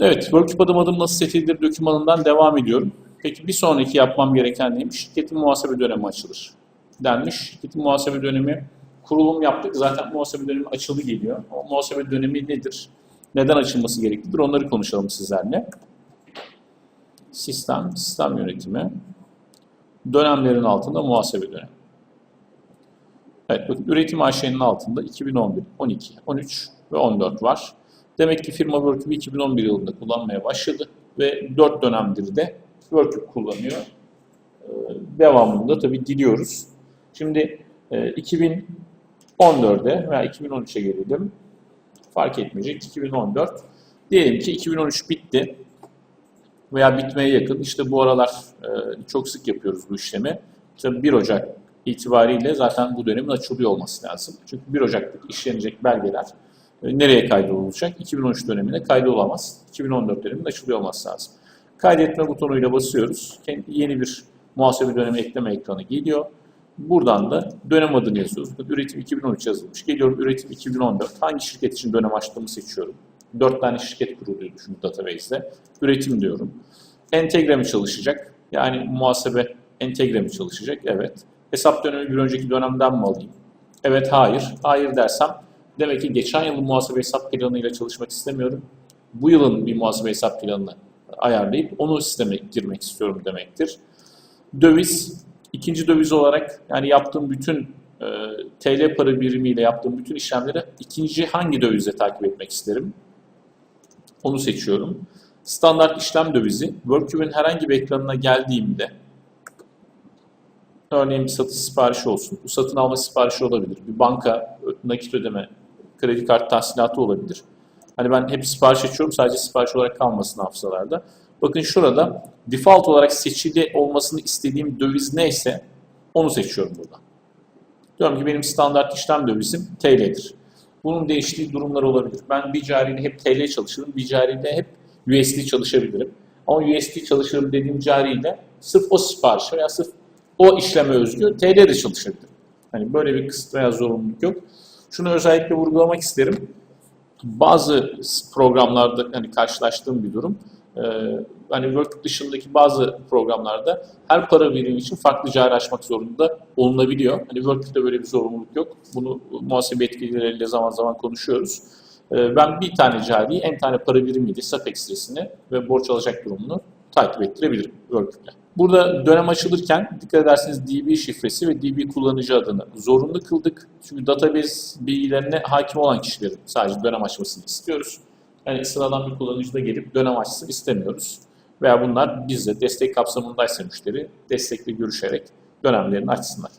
Evet, Workshop adım adım nasıl set edilir dokümanından devam ediyorum. Peki bir sonraki yapmam gereken neymiş? Şirketin muhasebe dönemi açılır. Denmiş. Şirketin muhasebe dönemi kurulum yaptık. Zaten muhasebe dönemi açılı geliyor. O muhasebe dönemi nedir? Neden açılması gereklidir? Onları konuşalım sizlerle. Sistem, sistem yönetimi. Dönemlerin altında muhasebe dönemi. Evet, bakın üretim AŞ'nin altında 2011, 12, 13 ve 14 var. Demek ki firma Workcube 2011 yılında kullanmaya başladı ve 4 dönemdir de Workcube kullanıyor. Ee, Devamını da tabii diliyoruz. Şimdi e, 2014'e veya 2013'e gelelim. Fark etmeyecek. 2014. Diyelim ki 2013 bitti veya bitmeye yakın. İşte bu aralar e, çok sık yapıyoruz bu işlemi. İşte 1 Ocak itibariyle zaten bu dönemin açılıyor olması lazım. Çünkü 1 Ocak'taki işlenecek belgeler nereye kaydolacak? 2013 dönemine kaydolamaz. 2014 döneminde açılıyor olması lazım. Kaydetme butonuyla basıyoruz. Kendi yeni bir muhasebe dönemi ekleme ekranı geliyor. Buradan da dönem adını yazıyoruz. Üretim 2013 yazılmış. Geliyorum üretim 2014. Hangi şirket için dönem açtığımı seçiyorum. 4 tane şirket kuruluyor düşün database'de. Üretim diyorum. Entegre mi çalışacak? Yani muhasebe entegre mi çalışacak? Evet. Hesap dönemi bir önceki dönemden mi alayım? Evet, hayır. Hayır dersem demek ki geçen yılın muhasebe hesap planıyla çalışmak istemiyorum. Bu yılın bir muhasebe hesap planını ayarlayıp onu sisteme girmek istiyorum demektir. Döviz, ikinci döviz olarak yani yaptığım bütün e, TL para birimiyle yaptığım bütün işlemleri ikinci hangi dövizle takip etmek isterim? Onu seçiyorum. Standart işlem dövizi, Workcube'ün herhangi bir ekranına geldiğimde Örneğin bir satış siparişi olsun. Bu satın alma siparişi olabilir. Bir banka nakit ödeme, kredi kart tahsilatı olabilir. Hani ben hep sipariş açıyorum sadece sipariş olarak kalmasın hafızalarda. Bakın şurada default olarak seçili olmasını istediğim döviz neyse onu seçiyorum burada. Diyorum ki benim standart işlem dövizim TL'dir. Bunun değiştiği durumlar olabilir. Ben bir cariyle hep TL çalışırım, bir cariyle hep USD çalışabilirim. Ama USD çalışırım dediğim cariyle sırf o sipariş veya sırf o işleme özgü TL de çalışabilir. Hani böyle bir kısıt veya zorunluluk yok. Şunu özellikle vurgulamak isterim. Bazı programlarda hani karşılaştığım bir durum. Ee, hani Word dışındaki bazı programlarda her para birimi için farklı cari açmak zorunda olunabiliyor. Hani Word'de böyle bir zorunluluk yok. Bunu muhasebe etkilileriyle zaman zaman konuşuyoruz. Ben bir tane cariyi en tane para birimiyle SAP ekstresini ve borç alacak durumunu takip ettirebilirim Word'le. Burada dönem açılırken dikkat ederseniz DB şifresi ve DB kullanıcı adını zorunlu kıldık. Çünkü database bilgilerine hakim olan kişilerin sadece dönem açmasını istiyoruz. Yani sıradan bir kullanıcı da gelip dönem açsın istemiyoruz. Veya bunlar bizle destek kapsamındaysa müşteri destekle görüşerek dönemlerini açsınlar.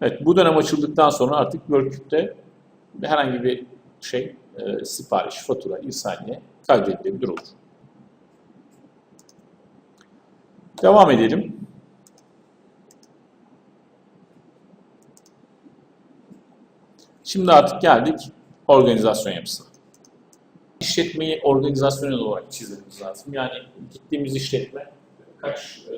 Evet bu dönem açıldıktan sonra artık Workcube'de herhangi bir şey e, sipariş, fatura, irsaliye kaydedilebilir olur. Devam edelim. Şimdi artık geldik organizasyon yapısına. İşletmeyi organizasyonel olarak çizmemiz lazım. Yani gittiğimiz işletme kaç e,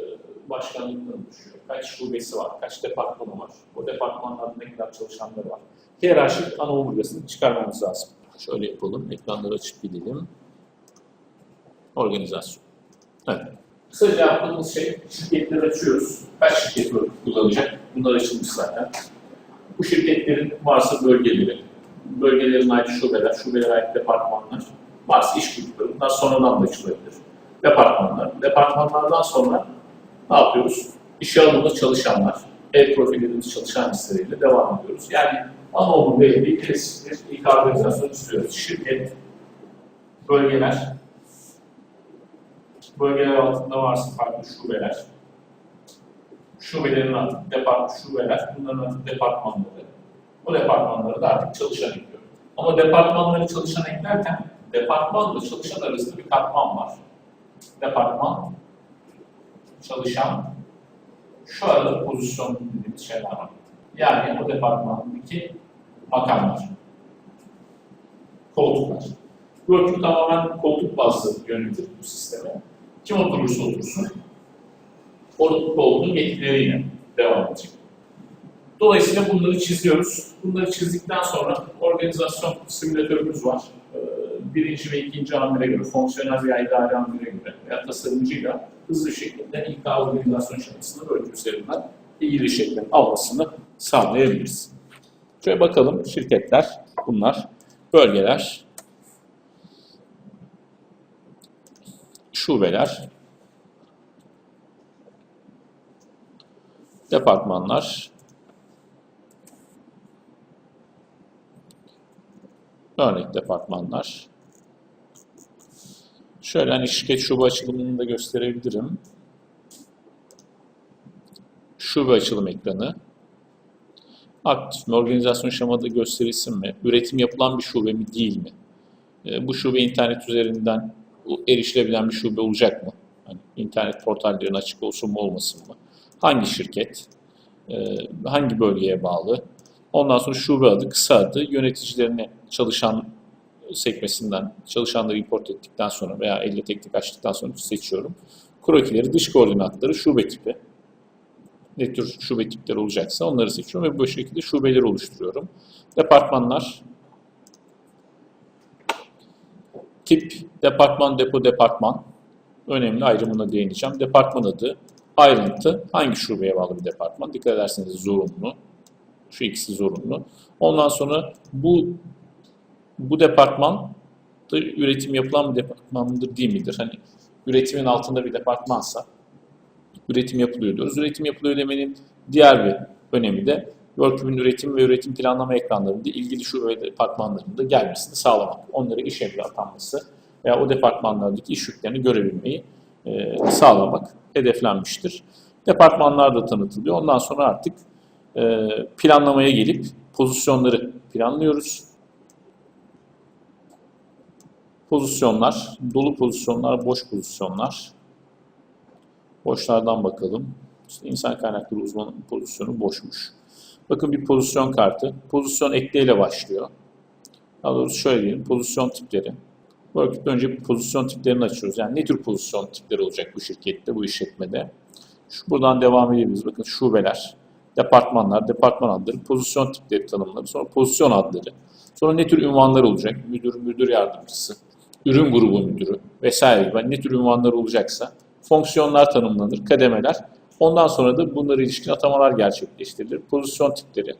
başkanlıktan oluşuyor, kaç şubesi var, kaç departmanı var, o departmanlarda ne kadar çalışanları var. Hiyerarşik ana omurgasını çıkarmamız lazım. Şöyle yapalım, ekranları açıp gidelim. Organizasyon. Evet. Kısaca yaptığımız şey şirketleri açıyoruz. Kaç şirket kullanacak? Bunlar açılmış zaten. Bu şirketlerin varsa bölgeleri, bölgelerin ait şubeler, şubelere ait departmanlar, varsa iş grupları, bunlar sonradan da açılabilir. Departmanlar. Departmanlardan sonra ne yapıyoruz? İşe alımda çalışanlar, ev profillerimiz çalışan listeleriyle devam ediyoruz. Yani Anadolu Belediye bir ilk organizasyon istiyoruz. Şirket, bölgeler, bölgeler altında varsa farklı şubeler, şubelerin altında depart şubeler, bunların altında departmanları. O departmanları da artık çalışan ekliyor. Ama departmanları çalışan eklerken departmanla çalışan arasında bir katman var. Departman, çalışan, şu arada pozisyon dediğimiz şeyler var. Yani o departmandaki makamlar, koltuklar. Workflow tamamen koltuk bazlı yönetir bu sisteme. Kim oturursa otursun, o koltuğun yetkileriyle devam edecek. Dolayısıyla bunları çiziyoruz. Bunları çizdikten sonra organizasyon simülatörümüz var. Ee, birinci ve ikinci amire göre, fonksiyonel veya idari amire göre veya tasarımcıyla hızlı şekilde İK organizasyon şemasını bölge üzerinden ilgili şekilde almasını sağlayabiliriz. Şöyle bakalım şirketler bunlar, bölgeler, şubeler, departmanlar, örnek departmanlar. Şöyle hani şirket şube açılımını da gösterebilirim. Şube açılım ekranı. Aktif mi? Organizasyon şemada gösterilsin mi? Üretim yapılan bir şube mi değil mi? E, bu şube internet üzerinden erişilebilen bir şube olacak mı? Hani internet portallerinin açık olsun mu olmasın mı? Hangi şirket? E, hangi bölgeye bağlı? Ondan sonra şube adı, kısa adı, yöneticilerine çalışan sekmesinden çalışanları import ettikten sonra veya elle teknik açtıktan sonra seçiyorum. Krokileri, dış koordinatları, şube tipi. Ne tür şube tipleri olacaksa onları seçiyorum ve bu şekilde şubeleri oluşturuyorum. Departmanlar, tip, departman, depo, departman. Önemli ayrımına değineceğim. Departman adı, ayrıntı, hangi şubeye bağlı bir departman? Dikkat ederseniz zorunlu. Şu ikisi zorunlu. Ondan sonra bu bu departman da üretim yapılan bir departman mıdır değil midir? Hani üretimin altında bir departmansa üretim yapılıyor diyoruz. Üretim yapılıyor demenin diğer bir önemi de Workcube'ün üretim ve üretim planlama ekranlarında ilgili şu ve departmanlarında gelmesini sağlamak. Onlara iş emri atanması veya o departmanlardaki iş yüklerini görebilmeyi e, sağlamak hedeflenmiştir. Departmanlar da tanıtılıyor. Ondan sonra artık e, planlamaya gelip pozisyonları planlıyoruz. Pozisyonlar, dolu pozisyonlar, boş pozisyonlar. Boşlardan bakalım. İşte insan kaynakları uzmanı pozisyonu boşmuş. Bakın bir pozisyon kartı. Pozisyon ekleyle başlıyor. Daha doğrusu şöyle diyelim. Pozisyon tipleri. Workup'ta önce bir pozisyon tiplerini açıyoruz. Yani ne tür pozisyon tipleri olacak bu şirkette, bu işletmede. Şu buradan devam edebiliriz. Bakın şubeler, departmanlar, departman adları, pozisyon tipleri tanımları, sonra pozisyon adları. Sonra ne tür ünvanlar olacak? Müdür, müdür yardımcısı, ürün grubu müdürü vesaire gibi ne tür ünvanlar olacaksa fonksiyonlar tanımlanır, kademeler. Ondan sonra da bunlara ilişkin atamalar gerçekleştirilir. Pozisyon tipleri.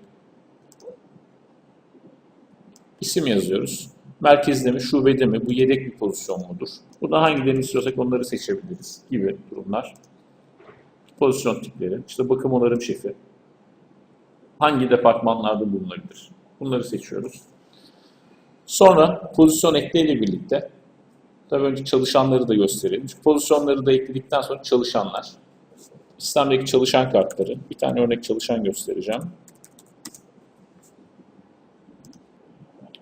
İsim yazıyoruz. Merkezde mi, şubede mi, bu yedek bir pozisyon mudur? Buradan hangilerini istiyorsak onları seçebiliriz gibi durumlar. Pozisyon tipleri, işte bakım onarım şefi. Hangi departmanlarda bulunabilir? Bunları seçiyoruz. Sonra pozisyon ekleyle birlikte tabii önce çalışanları da gösterelim. Çünkü pozisyonları da ekledikten sonra çalışanlar. Sistemdeki çalışan kartları. Bir tane örnek çalışan göstereceğim.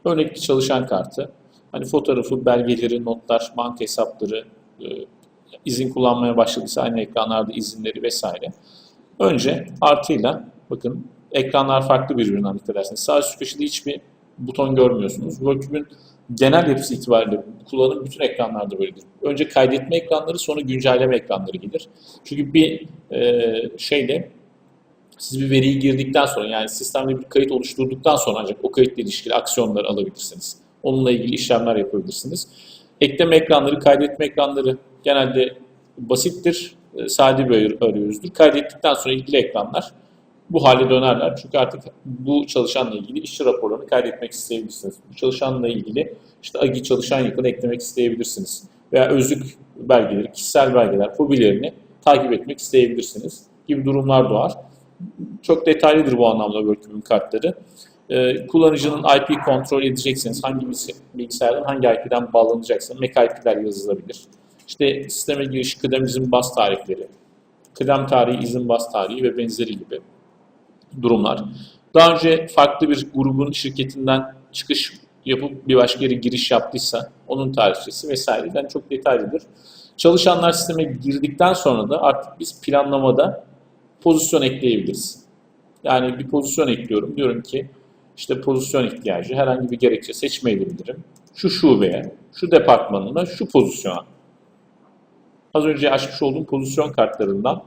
Örnek çalışan kartı. Hani fotoğrafı, belgeleri, notlar, banka hesapları, e, izin kullanmaya başladıysa aynı ekranlarda izinleri vesaire. Önce artıyla bakın ekranlar farklı birbirinden dikkat ederseniz. Sağ üst köşede hiçbir buton görmüyorsunuz. Workcube'ün genel yapısı itibariyle kullanım bütün ekranlarda böyledir. Önce kaydetme ekranları sonra güncelleme ekranları gelir. Çünkü bir e, şeyle siz bir veriyi girdikten sonra yani sistemde bir kayıt oluşturduktan sonra ancak o kayıtla ilişkili aksiyonları alabilirsiniz. Onunla ilgili işlemler yapabilirsiniz. Ekleme ekranları, kaydetme ekranları genelde basittir, e, sade bir arayüzdür. Kaydettikten sonra ilgili ekranlar bu hale dönerler. Çünkü artık bu çalışanla ilgili işçi raporlarını kaydetmek isteyebilirsiniz. Bu çalışanla ilgili işte AGI çalışan yakını eklemek isteyebilirsiniz. Veya özlük belgeleri, kişisel belgeler, hobilerini takip etmek isteyebilirsiniz gibi durumlar doğar. Çok detaylıdır bu anlamda Workcube'ün kartları. Ee, kullanıcının IP kontrol edecekseniz hangi bilgisayardan hangi IP'den bağlanacaksa MAC IP'ler yazılabilir. İşte sisteme giriş, kıdem izin bas tarihleri, kıdem tarihi, izin bas tarihi ve benzeri gibi durumlar. Daha önce farklı bir grubun şirketinden çıkış yapıp bir başka yere giriş yaptıysa onun tarihçesi vesaire yani çok detaylıdır. Çalışanlar sisteme girdikten sonra da artık biz planlamada pozisyon ekleyebiliriz. Yani bir pozisyon ekliyorum. Diyorum ki işte pozisyon ihtiyacı herhangi bir gerekçe seçmeyebilirim. Şu şubeye, şu departmanına, şu pozisyona. Az önce açmış olduğum pozisyon kartlarından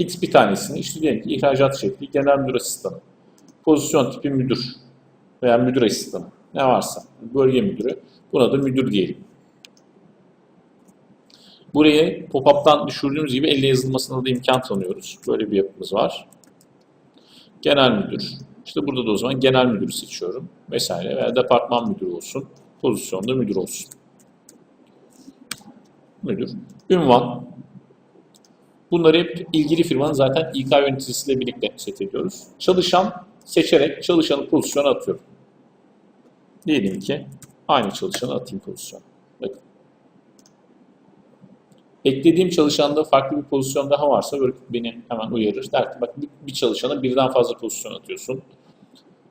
X bir tanesini işte diyelim ki ihracat şekli genel müdür asistanı. Pozisyon tipi müdür veya müdür asistanı. ne varsa. Bölge müdürü. Buna da müdür diyelim. Buraya pop-up'tan düşürdüğümüz gibi elle yazılmasına da imkan tanıyoruz. Böyle bir yapımız var. Genel müdür. İşte burada da o zaman genel müdürü seçiyorum. Vesaire veya departman müdürü olsun. Pozisyonda müdür olsun. Müdür. Ünvan. Bunları hep ilgili firmanın zaten İK yöneticisiyle birlikte set ediyoruz. Çalışan seçerek çalışanı pozisyona atıyorum. Diyelim ki aynı çalışanı atayım pozisyona. Bakın. Eklediğim çalışanda farklı bir pozisyon daha varsa böyle beni hemen uyarır. Der ki bak bir çalışana birden fazla pozisyon atıyorsun.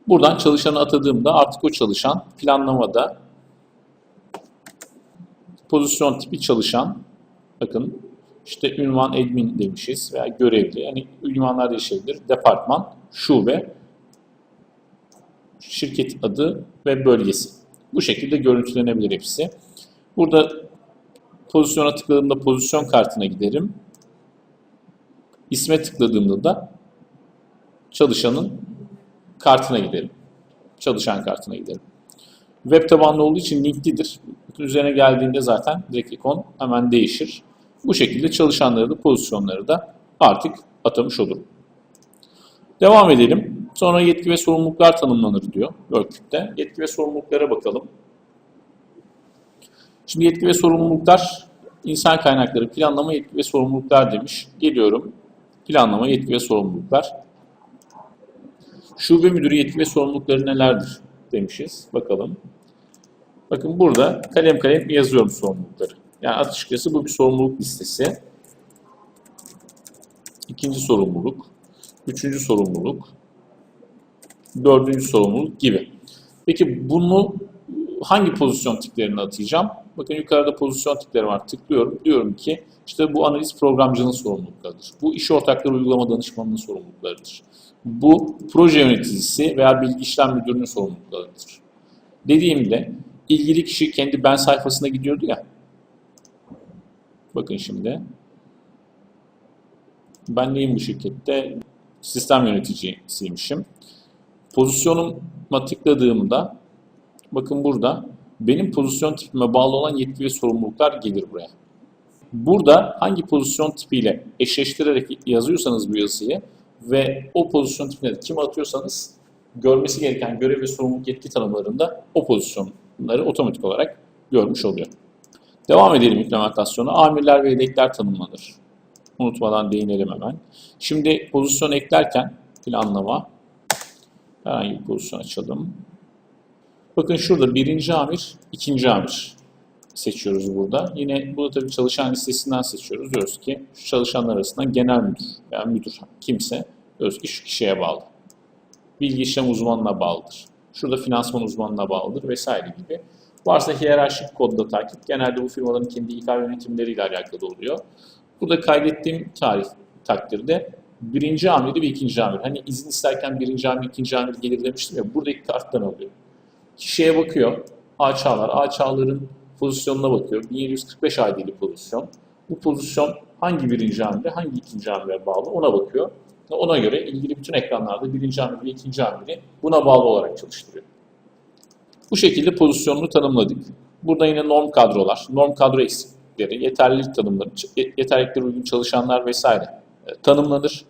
Buradan çalışanı atadığımda artık o çalışan planlamada pozisyon tipi çalışan bakın işte ünvan admin demişiz veya görevli. Yani ünvanlar değişebilir. Departman, şube, şirket adı ve bölgesi. Bu şekilde görüntülenebilir hepsi. Burada pozisyona tıkladığımda pozisyon kartına giderim. İsme tıkladığımda da çalışanın kartına giderim. Çalışan kartına giderim. Web tabanlı olduğu için linklidir. Üzerine geldiğinde zaten direkt ikon hemen değişir. Bu şekilde çalışanları da pozisyonları da artık atamış olurum. Devam edelim. Sonra yetki ve sorumluluklar tanımlanır diyor Workcup'te. Yetki ve sorumluluklara bakalım. Şimdi yetki ve sorumluluklar, insan kaynakları, planlama, yetki ve sorumluluklar demiş. Geliyorum. Planlama, yetki ve sorumluluklar. Şube müdürü yetki ve sorumlulukları nelerdir demişiz. Bakalım. Bakın burada kalem kalem yazıyorum sorumlulukları. Yani açıkçası bu bir sorumluluk listesi. İkinci sorumluluk, üçüncü sorumluluk, dördüncü sorumluluk gibi. Peki bunu hangi pozisyon tiplerine atayacağım? Bakın yukarıda pozisyon tipleri var. Tıklıyorum. Diyorum ki işte bu analiz programcının sorumluluklarıdır. Bu iş ortakları uygulama danışmanının sorumluluklarıdır. Bu proje yöneticisi veya bilgi işlem müdürünün sorumluluklarıdır. Dediğimde ilgili kişi kendi ben sayfasına gidiyordu ya. Bakın şimdi. Ben neyim bu şirkette? Sistem yöneticisiymişim. Pozisyonuma tıkladığımda bakın burada benim pozisyon tipime bağlı olan yetki ve sorumluluklar gelir buraya. Burada hangi pozisyon tipiyle eşleştirerek yazıyorsanız bu yazıyı ve o pozisyon tipine de kim atıyorsanız görmesi gereken görev ve sorumluluk yetki tanımlarında o pozisyonları otomatik olarak görmüş oluyor. Devam edelim implementasyona. Amirler ve yedekler tanımlanır. Unutmadan değinelim hemen. Şimdi pozisyon eklerken planlama herhangi bir pozisyon açalım. Bakın şurada birinci amir, ikinci amir seçiyoruz burada. Yine bunu tabii çalışan listesinden seçiyoruz. Diyoruz ki şu çalışanlar arasından genel müdür veya müdür kimse diyoruz ki şu kişiye bağlı. Bilgi işlem uzmanına bağlıdır. Şurada finansman uzmanına bağlıdır vesaire gibi. Varsa hiyerarşik kodda takip. Genelde bu firmaların kendi İK yönetimleriyle alakalı oluyor. Burada kaydettiğim tarih takdirde birinci amiri ve ikinci amir. Hani izin isterken birinci amir, ikinci amir gelir demiştim ya. Buradaki karttan alıyor. Kişiye bakıyor. A çağlar. A çağların pozisyonuna bakıyor. 1745 ID'li pozisyon. Bu pozisyon hangi birinci amire, hangi ikinci amire bağlı ona bakıyor. Ona göre ilgili bütün ekranlarda birinci amir ve ikinci amiri buna bağlı olarak çalıştırıyor. Bu şekilde pozisyonunu tanımladık. Burada yine norm kadrolar, norm kadro eksikleri, yeterlilik tanımları, yeterlilikleri uygun çalışanlar vesaire e, tanımlanır.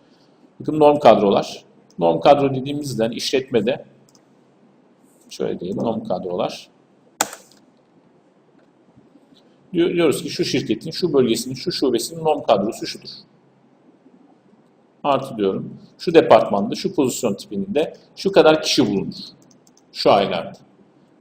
Bakın norm kadrolar. Norm kadro dediğimizden işletmede şöyle diyelim norm kadrolar. Diyoruz ki şu şirketin, şu bölgesinin, şu şubesinin norm kadrosu şudur. Artı diyorum. Şu departmanda, şu pozisyon tipinde şu kadar kişi bulunur. Şu aylarda.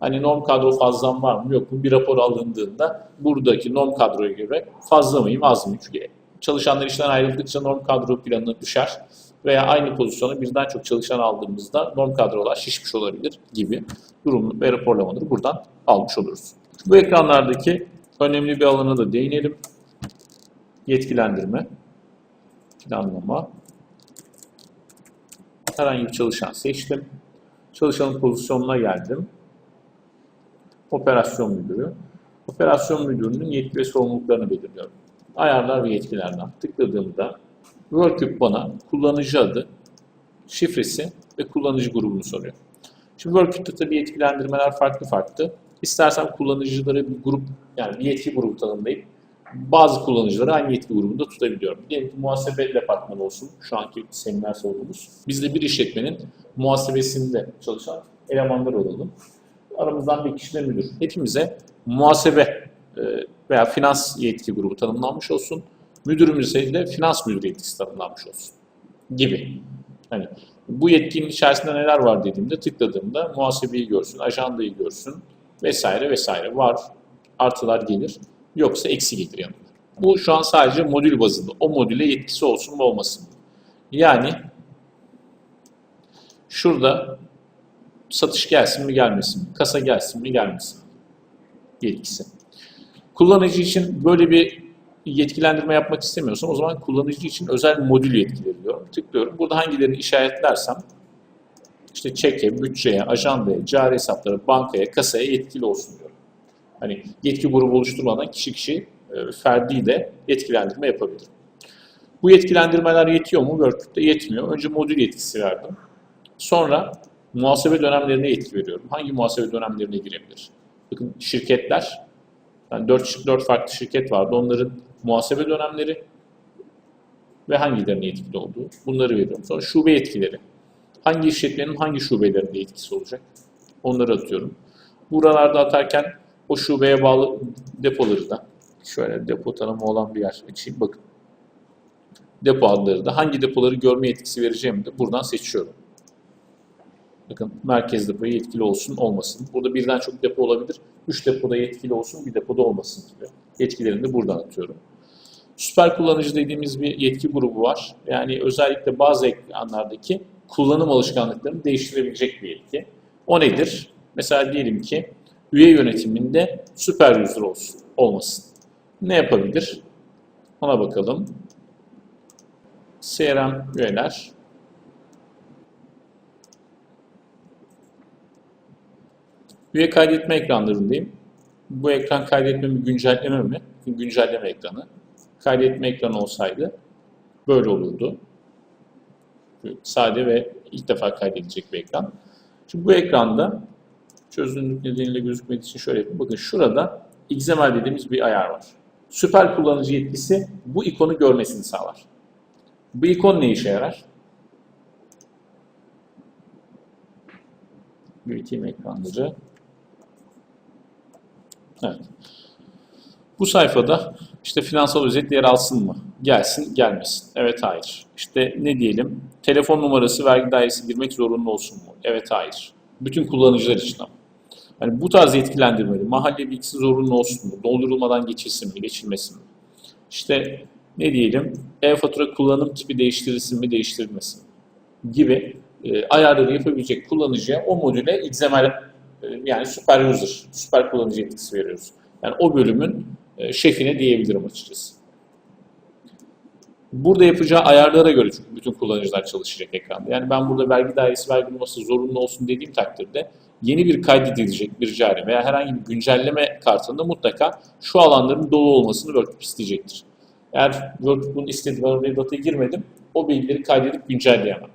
Hani norm kadro fazlam var mı yok mu bir rapor alındığında buradaki norm kadroya göre fazla mıyım az mıyım? Çünkü çalışanlar işten ayrıldıkça norm kadro planı düşer veya aynı pozisyona birden çok çalışan aldığımızda norm kadrolar şişmiş olabilir gibi durum ve raporlamaları buradan almış oluruz. Bu ekranlardaki önemli bir alana da değinelim. Yetkilendirme, planlama. Herhangi bir çalışan seçtim. Çalışanın pozisyonuna geldim. Operasyon müdürü. Operasyon müdürünün yetki ve sorumluluklarını belirliyorum. Ayarlar ve yetkilerden tıkladığımda Workup bana kullanıcı adı, şifresi ve kullanıcı grubunu soruyor. Şimdi Workit'te tabii yetkilendirmeler farklı farklı. İstersen kullanıcıları bir grup, yani bir yetki grubu tanımlayıp bazı kullanıcıları aynı yetki grubunda tutabiliyorum. Diyelim ki muhasebe departmanı olsun, şu anki seminer salonumuz. Biz de bir işletmenin muhasebesinde çalışan elemanlar olalım. Aramızdan bir kişi de müdür. Hepimize muhasebe e, veya finans yetki grubu tanımlanmış olsun. Müdürümüze de finans müdürü yetkisi tanımlanmış olsun gibi. Hani bu yetkinin içerisinde neler var dediğimde tıkladığımda muhasebeyi görsün, ajandayı görsün vesaire vesaire var. Artılar gelir. Yoksa eksi gelir yanında. Bu şu an sadece modül bazında. O modüle yetkisi olsun mu olmasın mı? Yani şurada satış gelsin mi gelmesin mi? Kasa gelsin mi gelmesin mi? Yetkisi. Kullanıcı için böyle bir yetkilendirme yapmak istemiyorsam o zaman kullanıcı için özel modül yetkileri diyorum. Tıklıyorum. Burada hangilerini işaretlersem işte çeke, bütçeye, ajandaya, cari hesaplara, bankaya, kasaya yetkili olsun diyorum. Hani yetki grubu oluşturmadan kişi kişi e, ferdi de yetkilendirme yapabilir. Bu yetkilendirmeler yetiyor mu? Workbook'ta yetmiyor. Önce modül yetkisi verdim. Sonra muhasebe dönemlerine yetki veriyorum. Hangi muhasebe dönemlerine girebilir? Bakın şirketler, yani 4, 4 farklı şirket vardı. Onların muhasebe dönemleri ve hangilerine yetkili olduğu. Bunları veriyorum. Sonra şube yetkileri. Hangi işletmenin hangi şubelerinde yetkisi olacak? Onları atıyorum. Buralarda atarken o şubeye bağlı depoları da şöyle depo tanımı olan bir yer açayım. Bakın. Depo adları da hangi depoları görme yetkisi vereceğimi de buradan seçiyorum. Bakın merkez depoya yetkili olsun olmasın. Burada birden çok depo olabilir. 3 depoda yetkili olsun bir depoda olmasın gibi. Yetkilerini de buradan atıyorum. Süper kullanıcı dediğimiz bir yetki grubu var. Yani özellikle bazı ekranlardaki kullanım alışkanlıklarını değiştirebilecek bir yetki. O nedir? Mesela diyelim ki üye yönetiminde süper user olsun, olmasın. Ne yapabilir? Ona bakalım. CRM üyeler. Üye kaydetme ekranlarındayım. Bu ekran kaydetme mi, güncelleme mi? Güncelleme ekranı. Kaydetme ekranı olsaydı böyle olurdu. Sade ve ilk defa kaydedilecek bir ekran. Şimdi bu ekranda çözünürlük nedeniyle gözükmediği için şöyle yapayım. Bakın şurada XML dediğimiz bir ayar var. Süper kullanıcı yetkisi bu ikonu görmesini sağlar. Bu ikon ne işe yarar? Büyüteyim ekranları. Evet. Bu sayfada işte finansal özet yer alsın mı? Gelsin, gelmesin. Evet, hayır. İşte ne diyelim? Telefon numarası vergi dairesi girmek zorunlu olsun mu? Evet, hayır. Bütün kullanıcılar için ama. Yani bu tarz yetkilendirmeli. Mahalle bilgisi zorunlu olsun mu? Doldurulmadan geçilsin mi? Geçilmesin mi? İşte ne diyelim? E-fatura kullanım tipi değiştirilsin mi? Değiştirilmesin mi? Gibi e, ayarları yapabilecek kullanıcıya o modüle XML yani süper user, süper kullanıcı yetkisi veriyoruz. Yani o bölümün e, şefine diyebilirim açıkçası. Burada yapacağı ayarlara göre çünkü bütün kullanıcılar çalışacak ekranda. Yani ben burada vergi dairesi vergi numarası zorunlu olsun dediğim takdirde yeni bir kaydedilecek bir cari veya herhangi bir güncelleme kartında mutlaka şu alanların dolu olmasını Workbook isteyecektir. Eğer Workbook'un istediği ben dataya girmedim, o bilgileri kaydedip güncelleyemem.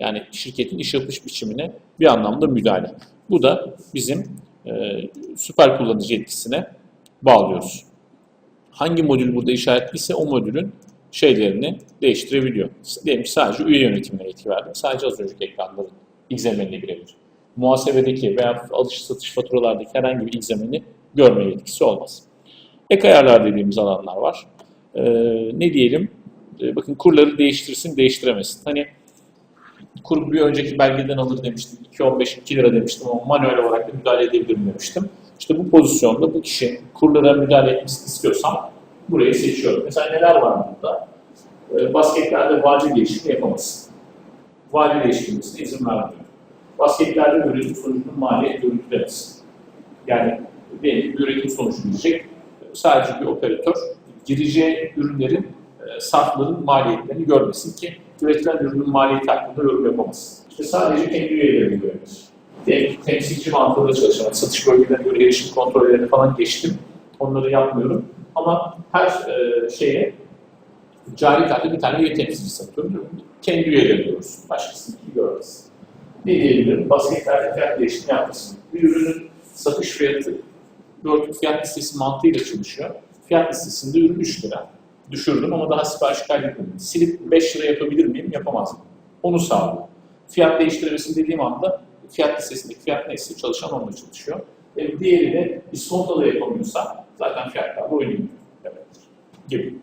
Yani şirketin iş yapış biçimine bir anlamda müdahale. Bu da bizim e, süper kullanıcı yetkisine bağlıyoruz. Hangi modül burada işaretliyse o modülün şeylerini değiştirebiliyor. Diyelim ki sadece üye yönetimine yetki verdim. Sadece az önceki ekranların XML'ine girebilir. Muhasebedeki veya alış satış faturalardaki herhangi bir XML'i görme yetkisi olmaz. Ek ayarlar dediğimiz alanlar var. Ee, ne diyelim? Ee, bakın kurları değiştirsin, değiştiremesin. Hani kur bir önceki belgeden alır demiştim. 2.15 2 lira demiştim ama manuel olarak da müdahale edebilirim demiştim. İşte bu pozisyonda bu kişi kurlara müdahale etmesini istiyorsam burayı seçiyorum. Mesela neler var burada? Ee, basketlerde vade değişimi yapamazsın. Vade değiştirmesine izin vermiyor. Basketlerde üretim sonucunun maliyet görüntülemez. Yani diyelim bir üretim sonucu diyecek. Sadece bir operatör gireceği ürünlerin e, sarfların maliyetlerini görmesin ki üretilen ürünün maliyeti hakkında yorum yapamaz. İşte sadece kendi üyelerini görebilir. Diyelim temsilci mantığında çalışan, satış bölgelerine göre erişim kontrollerini falan geçtim. Onları yapmıyorum. Ama her e, şeye cari kartı bir tane üye temsilcisi satıyorum. Kendi üyeleri. Başkasınınki görmez. ne diyebilirim? Basketlerle fiyat değişimi yapmasın. Bir ürünün satış fiyatı gördüğüm fiyat listesi mantığıyla çalışıyor. Fiyat listesinde ürün 3 lira. Düşürdüm ama daha sipariş kaydetmedim. Silip 5 lira yapabilir miyim? Yapamaz mıyım? Onu sağlıyor. Fiyat değiştirebilirsin dediğim anda fiyat listesindeki fiyat neyse çalışan onunla çalışıyor. E, diğeri de iskonto da yapamıyorsa zaten fiyatlarla oynuyor demektir. Gibi.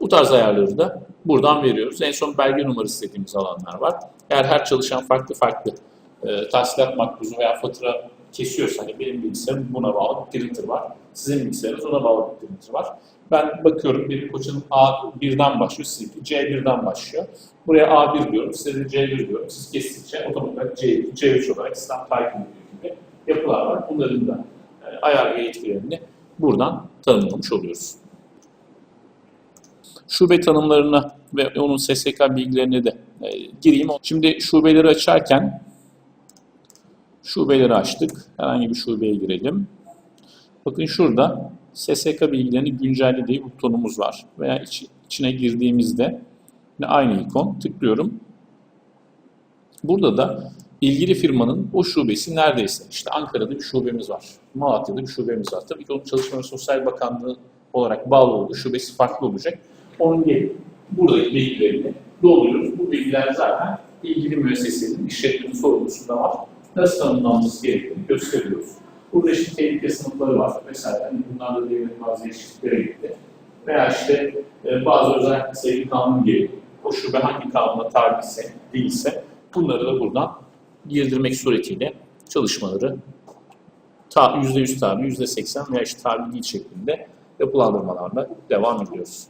Bu tarz ayarları da buradan veriyoruz. En son belge numarası dediğimiz alanlar var. Eğer her çalışan farklı farklı e, tahsilat makbuzu veya fatura kesiyorsa, hani benim bilgisayarım buna bağlı bir printer var. Sizin bilgisayarınız ona bağlı bir printer var. Ben bakıyorum benim koçanın A1'den başlıyor, sizinki C1'den başlıyor. Buraya A1 diyorum, size de C1 diyorum. Siz kestikçe otomatik olarak C2, C3 olarak sistem takip gibi yapılar var. Bunların da e, ayar ve yetkilerini buradan tanımlamış oluyoruz. Şube tanımlarına ve onun SSK bilgilerine de e, gireyim. Şimdi şubeleri açarken şubeleri açtık. Herhangi bir şubeye girelim. Bakın şurada SSK bilgilerini güncelle diye butonumuz var. Veya iç- içine girdiğimizde yine aynı ikon tıklıyorum. Burada da ilgili firmanın o şubesi neredeyse. İşte Ankara'da bir şubemiz var. Malatya'da bir şubemiz var. Tabii ki onun Çalışma Sosyal Bakanlığı olarak bağlı olduğu şubesi farklı olacak. Onun gelip buradaki bilgilerini dolduruyoruz. Bu bilgiler zaten ilgili müessesenin işletmenin sorumlusunda var. Nasıl tanımlanması gerektiğini gösteriyoruz. Burada işte tehlike sınıfları var vesaire. Hani bunlarda devlet bazı değişikliklere gitti. Veya işte e, bazı özel sayılı kanun gibi o şube hangi kanuna tabiyse, değilse bunları da buradan girdirmek suretiyle çalışmaları ta, %100 tabi, %80 veya işte tabi değil şeklinde yapılandırmalarla devam ediyoruz.